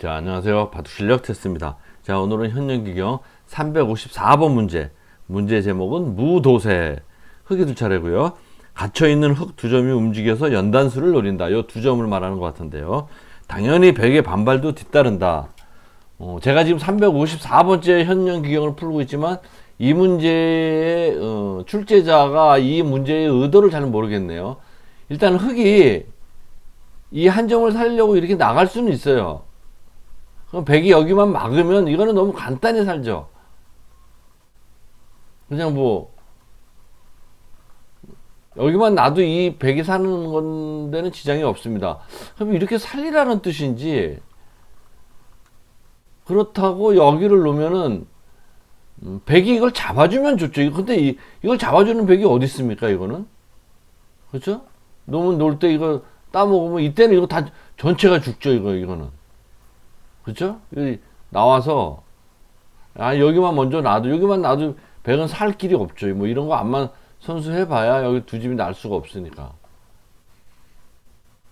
자, 안녕하세요. 바둑 실력 테스트입니다. 자, 오늘은 현역기경 354번 문제. 문제 제목은 무도세. 흙이 두 차례고요. 갇혀 있는 흙 두 점이 움직여서 연단수를 노린다. 요 두 점을 말하는 것 같은데요. 당연히 벽의 반발도 뒤따른다. 어, 제가 지금 354번째 현역기경을 풀고 있지만 이 문제의 어, 출제자가 이 문제의 의도를 잘 모르겠네요. 일단 흙이 이 한 점을 살려고 이렇게 나갈 수는 있어요. 그럼 백이 여기만 막으면 이거는 너무 간단히 살죠. 그냥 뭐 여기만 놔도 이 백이 사는 건데는 지장이 없습니다. 그럼 이렇게 살리라는 뜻인지 그렇다고 여기를 놓으면은 음, 백이 이걸 잡아주면 좋죠. 근데 이, 이걸 잡아주는 백이 어디 있습니까? 이거는 그렇죠? 놓으면 놓을 때 이거 따먹으면 이때는 이거 다 전체가 죽죠. 이거 이거는 그렇죠? 나와서 아 여기만 먼저 놔도 여기만 놔도 백은 살 길이 없죠. 뭐 이런 거 암만 선수 해봐야 여기 두 집이 날 수가 없으니까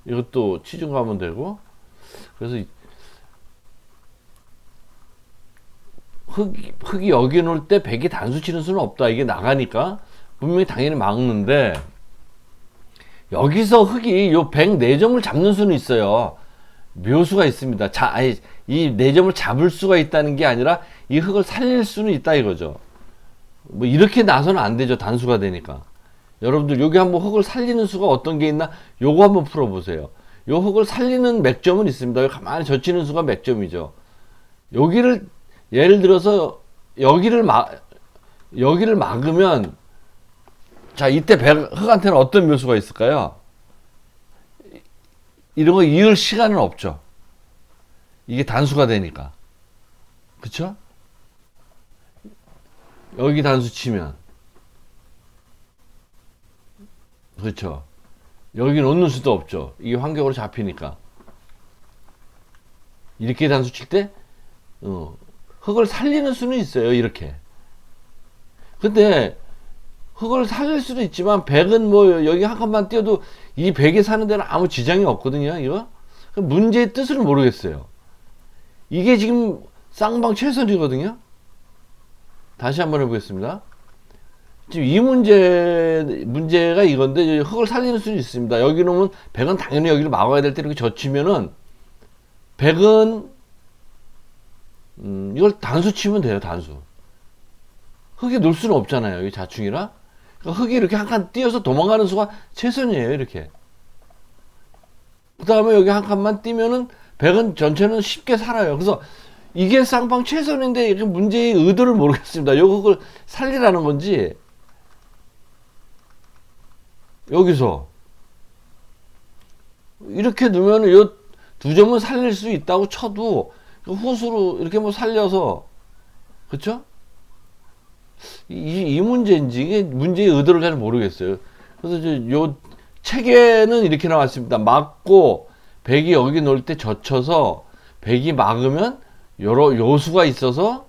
이것도 치중 가면 되고 그래서 이- 흙이, 흙이 여기 놓을 때 백이 단수 치는 수는 없다. 이게 나가니까 분명히 당연히 막는데 여기서 흙이 요백네 점을 잡는 수는 있어요. 묘수가 있습니다. 자, 아니, 이네 점을 잡을 수가 있다는 게 아니라 이 흙을 살릴 수는 있다 이거죠. 뭐 이렇게 나서는 안 되죠. 단수가 되니까. 여러분들 여기 한번 흙을 살리는 수가 어떤 게 있나? 요거 한번 풀어보세요. 요 흙을 살리는 맥점은 있습니다. 가만히 젖히는 수가 맥점이죠. 여기를 예를 들어서 여기를 막 여기를 막으면 자 이때 백, 흙한테는 어떤 묘수가 있을까요? 이런 거 이을 시간은 없죠. 이게 단수가 되니까. 그쵸? 여기 단수 치면. 그렇죠. 여기 놓는 수도 없죠. 이게 환경으로 잡히니까. 이렇게 단수 칠 때, 어, 흙을 살리는 수는 있어요. 이렇게. 근데, 흙을 살릴 수도 있지만, 백은 뭐, 여기 한 칸만 띄어도 이 백이 사는 데는 아무 지장이 없거든요. 이거? 그 문제의 뜻을 모르겠어요. 이게 지금 쌍방 최선이거든요. 다시 한번 해보겠습니다. 지금 이 문제, 문제가 이건데, 흙을 살리는 수는 있습니다. 여기 놓으면, 백은 당연히 여기를 막아야 될 때 이렇게 젖히면은, 백은, 음, 이걸 단수 치면 돼요, 단수. 흙에 놓을 수는 없잖아요, 여기 자충이라. 그러니까 흙이 이렇게 한 칸 띄어서 도망가는 수가 최선이에요, 이렇게. 그 다음에 여기 한 칸만 띄면은, 백은 전체는 쉽게 살아요. 그래서, 이게 쌍방 최선인데, 이게 문제의 의도를 모르겠습니다. 요 흙을 살리라는 건지, 여기서 이렇게 넣으면 요두 점은 살릴 수 있다고 쳐도 그 후수로 이렇게 뭐 살려서 그쵸? 이, 이 문제인지 이게 문제의 의도를 잘 모르겠어요. 그래서 요 책에는 이렇게 나왔습니다. 막고 백이 여기 놓을 때 젖혀서 백이 막으면 여러 요수가 있어서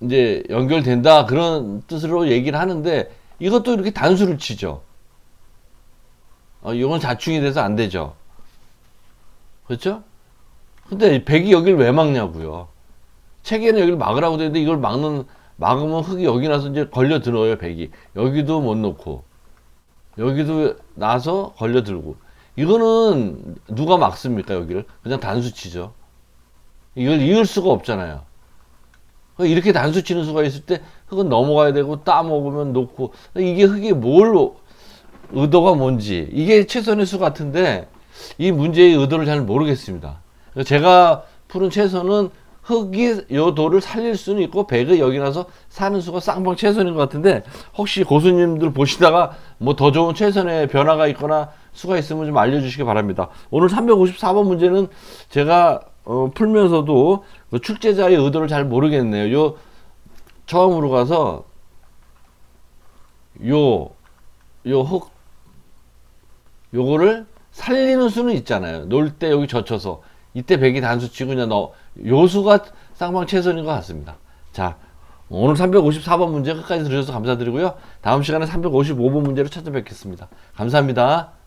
이제 연결된다 그런 뜻으로 얘기를 하는데 이것도 이렇게 단수를 치죠. 어, 이건 자충이 돼서 안 되죠. 그렇죠? 근데 백이 여기를 왜 막냐고요. 책에는 여기를 막으라고 되는데 이걸 막는 막으면 흙이 여기 나서 이제 걸려 들어요 백이 여기도 못 놓고 여기도 나서 걸려 들고 이거는 누가 막습니까 여기를 그냥 단수 치죠. 이걸 이을 수가 없잖아요. 이렇게 단수 치는 수가 있을 때 흙은 넘어가야 되고 따 먹으면 놓고 이게 흙이 뭘 의도가 뭔지 이게 최선의 수 같은데 이 문제의 의도를 잘 모르겠습니다. 제가 푸른 최선은 흙이 요 돌을 살릴 수는 있고 백의 여기 나서 사는 수가 쌍방 최선인 것 같은데 혹시 고수님들 보시다가 뭐 더 좋은 최선의 변화가 있거나 수가 있으면 좀 알려주시기 바랍니다. 오늘 354번 문제는 제가 어, 풀면서도 그 출제자의 의도를 잘 모르겠네요. 요 처음으로 가서 요 요 흙 요거를 살리는 수는 있잖아요. 놀 때 여기 젖혀서 이때 백이 단수 치고 그냥 너 요수가 쌍방 최선인 것 같습니다. 자 오늘 354번 문제 끝까지 들으셔서 감사드리고요. 다음 시간에 355번 문제로 찾아뵙겠습니다. 감사합니다.